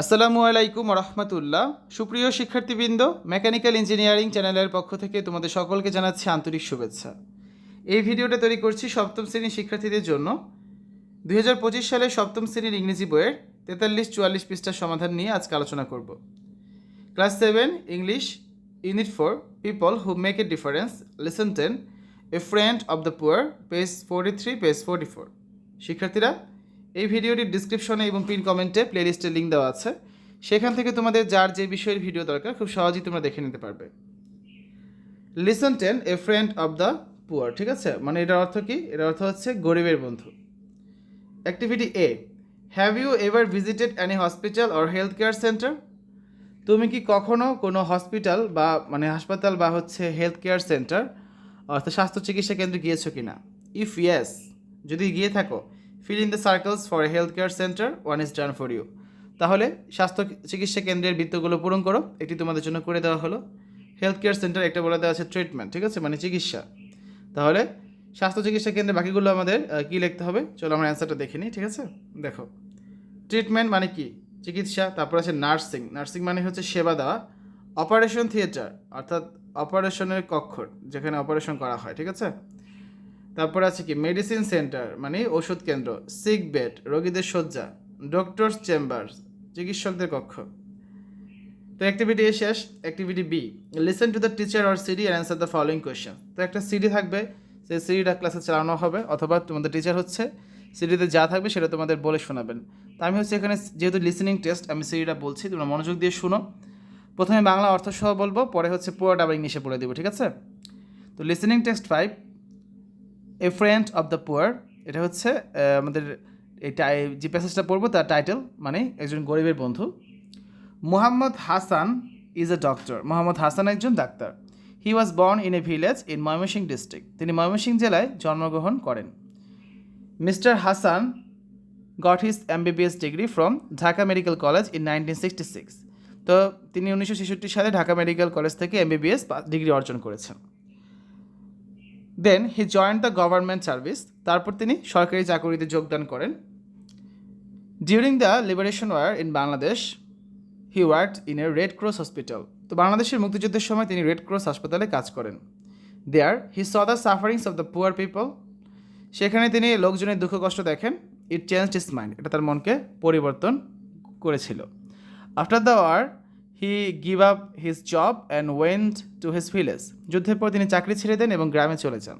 আসসালামু আলাইকুম রহমতুল্লাহ সুপ্রিয় শিক্ষার্থীবৃন্দ, মেকানিক্যাল ইঞ্জিনিয়ারিং চ্যানেলের পক্ষ থেকে তোমাদের সকলকে জানাচ্ছি আন্তরিক শুভেচ্ছা। এই ভিডিওটা তৈরি করছি সপ্তম শ্রেণির শিক্ষার্থীদের জন্য। দুই সালে সপ্তম শ্রেণির ইংরেজি বইয়ের তেতাল্লিশ চুয়াল্লিশ পৃষ্ঠার সমাধান নিয়ে আজকে আলোচনা করব। Class seven, English, unit four, people who make a difference, lesson ten, a friend of the poor, page forty three, page forty four. শিক্ষার্থীরা এই ভিডিওটির ডিসক্রিপশনে এবং পিন কমেন্টে প্লেলিস্টের লিঙ্ক দেওয়া আছে। সেখান থেকে তোমাদের যার যে বিষয়ের ভিডিও দরকার, খুব সহজেই তোমরা দেখে নিতে পারবে। Lesson ten a friend of the poor ঠিক আছে? মানে এটার অর্থ কি? এটার অর্থ হচ্ছে গরিবের বন্ধু। Activity A have you ever visited any hospital or health care centre তুমি কি কখনো কোনো হসপিটাল বা মানে হাসপাতাল বা হচ্ছে হেলথ কেয়ার সেন্টার অর্থাৎ স্বাস্থ্য চিকিৎসা কেন্দ্রে গিয়েছো কি না ইফ ইয়েস যদি গিয়ে থাকো fill in the circles for a health care centre one is done for you তাহলে স্বাস্থ্য চিকিৎসা কেন্দ্রের বৃত্তগুলো পূরণ করো এটি তোমাদের জন্য করে দেওয়া হলো। হেলথ কেয়ার সেন্টার একটা বলে দেওয়া আছে ট্রিটমেন্ট ঠিক আছে? মানে চিকিৎসা। তাহলে স্বাস্থ্য চিকিৎসা কেন্দ্রে বাকিগুলো আমাদের কী লিখতে হবে? চলো আমরা অ্যান্সারটা দেখে নিই, ঠিক আছে? দেখো। ট্রিটমেন্ট মানে কি? চিকিৎসা, তারপর আছে নার্সিং নার্সিং মানে হচ্ছে সেবা দেওয়া। অপারেশন থিয়েটার অর্থাৎ অপারেশনের কক্ষ যেখানে অপারেশন করা হয়, ঠিক আছে? তারপর আছে কি? মেডিসিন সেন্টার মানে ওষুধ কেন্দ্র সিক বেড রোগীদের শয্যা ডক্টরস চেম্বার চিকিৎসকদের কক্ষ। তো অ্যাক্টিভিটি এ শেষ activity B listen to the teacher or CD answer the following question তো একটা সিডি থাকবে সেই সিডিটা ক্লাসে চালানো হবে, অথবা তোমাদের টিচার হচ্ছে সিডিতে যা থাকবে সেটা তোমাদের বলে শোনাবেন। তো আমি হচ্ছে এখানে যেহেতু লিসেনিং টেস্ট আমি সিডিটা বলছি, তোমরা মনোযোগ দিয়ে শুনো। প্রথমে বাংলা অর্থ সহ বলব, পরে হচ্ছে পুরোটা আবার ইংলিশে বলে দেবো, ঠিক আছে? তো listening test five a friend of the poor এটা হচ্ছে আমাদের এই টাই- যে প্যাসেজটা পড়ব, তার টাইটেল মানে একজন গরিবের বন্ধু। Mohammad Hasan is a doctor Mohammad Hasan একজন doctor. He was born in a village in Mymensingh district তিনি ময়মনসিং জেলায় জন্মগ্রহণ করেন। Mister Hasan got his MBBS degree from Dhaka medical college in nineteen sixty six তো তিনি উনিশশো ছেষট্টি সালে ঢাকা মেডিকেল কলেজ থেকে এমবিবিএস ডিগ্রি অর্জন করেছেন। Then he joined the government service তারপর তিনি সরকারি চাকরিতে যোগদান করেন। During the liberation war in Bangladesh he work in a red cross hospital তো বাংলাদেশের মুক্তিযুদ্ধের সময় তিনি রেড ক্রস হাসপাতালে কাজ করেন। There he saw the sufferings of the poor people সেখানে তিনি লোকজনের দুঃখ কষ্ট দেখেন। ইট চেঞ্জ হিস মাইন্ড এটা তার মনকে পরিবর্তন করেছিল। After the war he give up his job and went to his village যুদ্ধের পর তিনি চাকরি ছেড়ে দেন এবং গ্রামে চলে যান।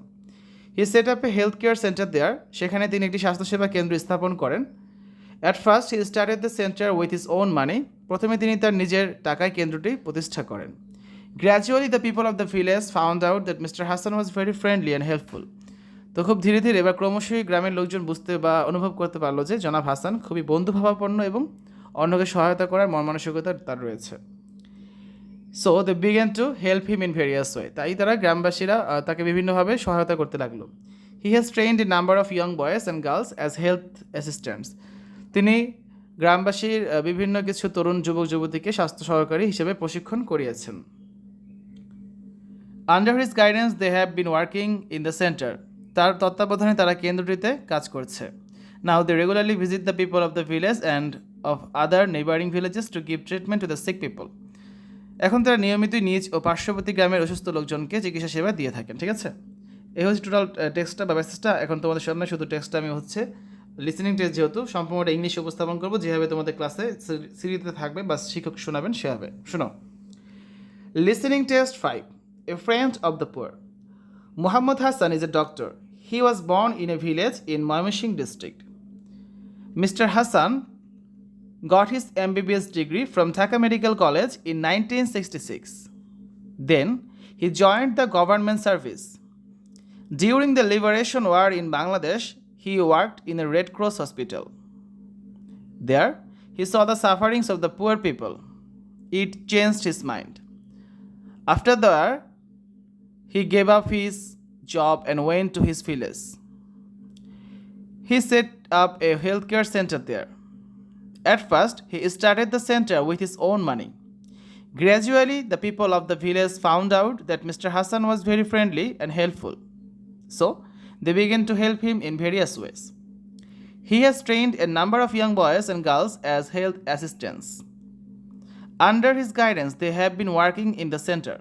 He set up a health care centre there সেখানে তিনি একটি স্বাস্থ্যসেবা কেন্দ্র স্থাপন করেন। At first he started the centre with his own money প্রথমে তিনি তার নিজের টাকায় কেন্দ্রটি প্রতিষ্ঠা করেন। Gradually the people of the village found out that mister Hasan was very friendly and helpful তো খুব ধীরে ধীরে এবার ক্রমশই গ্রামের লোকজন বুঝতে বা অনুভব করতে পারল যে জনাব হাসান খুবই বন্ধুভাবাপন্ন এবং অন্যকে সহায়তা করার মন মানসিকতা তার রয়েছে। So they began to help him in various way তাই তারা গ্রামবাসীরা তাকে বিভিন্নভাবে সহায়তা করতে লাগল। He has trained a number of young boys and girls as health assistants তিনি গ্রামবাসীর বিভিন্ন কিছু তরুণ যুবক, যুবতীকে স্বাস্থ্য সহকারী হিসেবে প্রশিক্ষণ করিয়েছেন। Under his guidance they have been working in the centre তার তত্ত্বাবধানে তারা কেন্দ্রটিতে কাজ করছে। Now they regularly visit the people of the village and of other neighbouring villages to give treatment to the sick people এখন তারা নিয়মিতই নিজ ও পার্শ্ববর্তী গ্রামের অসুস্থ লোকজনকে চিকিৎসা সেবা দিয়ে থাকেন, ঠিক আছে? এই হচ্ছে টোটাল টেক্সটটা বা মেসেজটা এখন তোমাদের সামনে শুধু টেক্সটটা আমি হচ্ছে লিসেনিং টেস্ট যেহেতু, সম্পূর্ণটা ইংলিশে উপস্থাপন করব। যেভাবে তোমাদের ক্লাসে সিরিতে থাকবে বা শিক্ষক শোনাবেন সেভাবে শোনো। Listening test five a friend of the poor Muhammad Hasan is a doctor he was born in a village in Mymensingh district mister Hassan got his MBBS degree from Dhaka Medical College in 1966. Then he joined the government service. During the liberation war in Bangladesh, he worked in a Red Cross hospital. There, he saw the sufferings of the poor people. It changed his mind. After the war, he gave up his job and went to his village. He set up a healthcare center there. At first, he started the center with his own money. Gradually, the people of the village found out that Mr. Hassan was very friendly and helpful. So, they began to help him in various ways. He has trained a number of young boys and girls as health assistants. Under his guidance, they have been working in the center.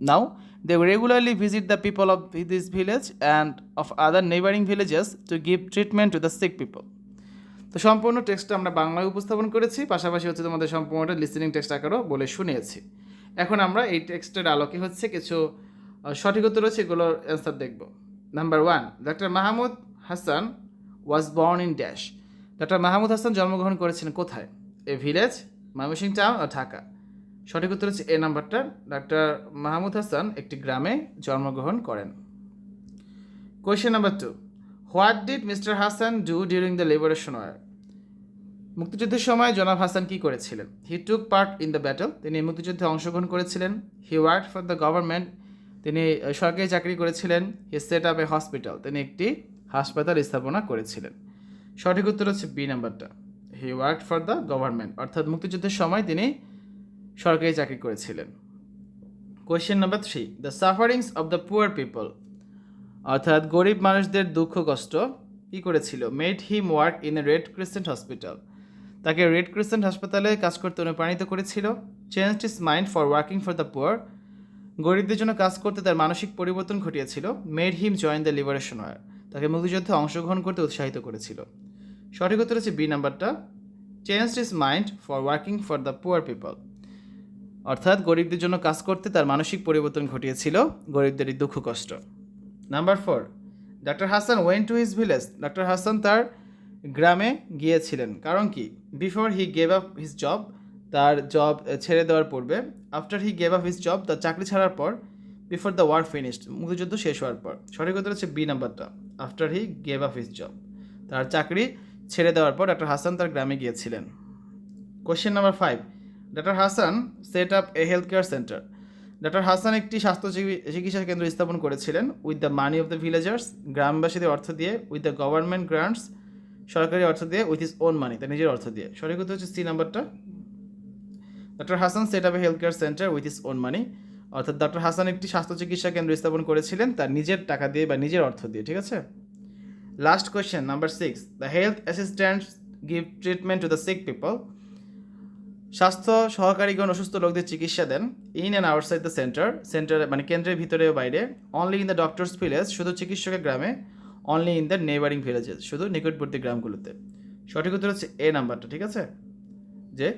Now, they regularly visit the people of this village and of other neighboring villages to give treatment to the sick people. তো সম্পূর্ণ টেক্সটটা আমরা বাংলায় উপস্থাপন করেছি, পাশাপাশি হচ্ছে তোমাদের সম্পূর্ণটা লিসেনিং টেক্সট আকারও বলে শুনিয়েছি। এখন আমরা এই টেক্সটের আলোকে হচ্ছে কিছু সঠিক উত্তর রয়েছে, এগুলোর অ্যান্সার দেখব। Number one doctor Mahmud Hasan was born in dash doctor Mahmud Hasan জন্মগ্রহণ করেছেন কোথায়? এ ভিলেজ ময়মনসিং টাউন ও ঢাকা সঠিক উত্তর হচ্ছে এ নাম্বারটা। ডাক্তার মাহমুদ হাসান একটি গ্রামে জন্মগ্রহণ করেন। Question number two what did mister Hasan do during the liberation war? মুক্তিযুদ্ধের সময় জনাব হাসান কী করেছিলেন? He took part in the battle. তিনি মুক্তিযুদ্ধে অংশগ্রহণ করেছিলেন। He work for the government. তিনি সরকারি চাকরি করেছিলেন। He set up a hospital. তিনি একটি হাসপাতাল স্থাপনা করেছিলেন। সঠিক উত্তর হচ্ছে বি নাম্বারটা। He work for the government. অর্থাৎ মুক্তিযুদ্ধের সময় তিনি সরকারি চাকরি করেছিলেন। Question number three. The sufferings of the poor people. অর্থাৎ গরিব মানুষদের দুঃখ, কষ্ট কী করেছিল? Made him work in a red crescent hospital তাকে রেড ক্রিসেন্ট হাসপাতালে কাজ করতে অনুপ্রাণিত করেছিল। Change his mind for working for the poor গরিবদের জন্য কাজ করতে তার মানসিক পরিবর্তন ঘটিয়েছিল। Made him join the liberation war তাকে মুক্তিযুদ্ধে অংশগ্রহণ করতে উৎসাহিত করেছিল। সঠিক উত্তর হচ্ছে বি নাম্বারটা। Change his mind for working for the poor people অর্থাৎ গরিবদের জন্য কাজ করতে তার মানসিক পরিবর্তন ঘটিয়েছিল। গরিবদের দুঃখ, কষ্ট। Number four doctor Hasan went to his village doctor Hasan তার গ্রামে গিয়েছিলেন। কারণ কি? Before he gave up his job তার জব ছেড়ে দেওয়ার পূর্বে after he gave up his job তার চাকরি ছাড়ার পর বিফোর দ্য ওয়ার ফিনিশড মুক্তিযুদ্ধ শেষ হওয়ার পর। সঠিক উত্তর হচ্ছে বি নাম্বারটা after he gave up his job তার চাকরি ছেড়ে দেওয়ার পর ডাক্তার হাসান তার গ্রামে গিয়েছিলেন। Question number five doctor Hasan set up a health care centre doctor Hasan একটি স্বাস্থ্য চিকিৎসা কেন্দ্র স্থাপন করেছিলেন with the money of the villagers গ্রামবাসীদের অর্থ দিয়ে উইথ দ্য গভর্নমেন্ট গ্রান্টস সরকারি অর্থ দিয়ে উইথ ইস ওন মানি তার নিজের অর্থ দিয়ে। সঠিক হচ্ছে সি নাম্বারটা। Doctor Hasan set up a health care centre with his own money অর্থাৎ ডক্টর হাসান একটি স্বাস্থ্য চিকিৎসা কেন্দ্র স্থাপন করেছিলেন তার নিজের টাকা দিয়ে বা নিজের অর্থ দিয়ে, ঠিক আছে? Last question number six the health assistants give treatment to the sick people স্বাস্থ্য সহকারীগণ অসুস্থ লোকদের চিকিৎসা দেন in and outside the centre centre মানে কেন্দ্রের ভিতরে ও বাইরে only in the doctor's village শুধু চিকিৎসকের গ্রামে only in the neighbouring villages শুধু নিকটবর্তী গ্রামগুলোতে। সঠিক উত্তর হচ্ছে এ নাম্বারটা, ঠিক আছে? যে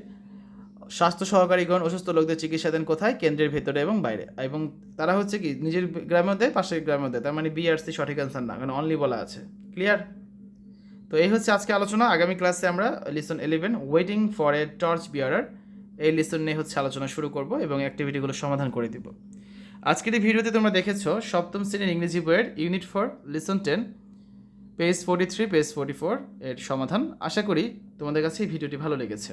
স্বাস্থ্য সহকারীগণ অসুস্থ লোকদের চিকিৎসা দেন কোথায়? কেন্দ্রের ভেতরে এবং বাইরে। এবং তারা হচ্ছে কি, নিজের গ্রামেও দেয় পাশের গ্রামেও দেয় তার মানে বি আর সি সঠিক অ্যান্সার না, কারণ অনলি বলা আছে। ক্লিয়ার তো এই হচ্ছে আজকে আলোচনা। আগামী ক্লাসে আমরা lesson eleven waiting for a torch bearer এই লিসন নিয়ে হচ্ছে আলোচনা শুরু করব এবং অ্যাক্টিভিটিগুলো সমাধান করে দিব। আজকের এই ভিডিওতে তোমরা দেখেছ, সপ্তম শ্রেণির ইংরেজি বইয়ের unit four lesson ten page forty three page forty four এর সমাধান। আশা করি তোমাদের কাছে এই ভিডিওটি ভালো লেগেছে।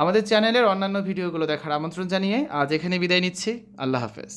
আমাদের চ্যানেলের অন্যান্য ভিডিওগুলো দেখার আমন্ত্রণ জানিয়ে আজ এখানে বিদায় নিচ্ছি। আল্লাহ হাফেজ।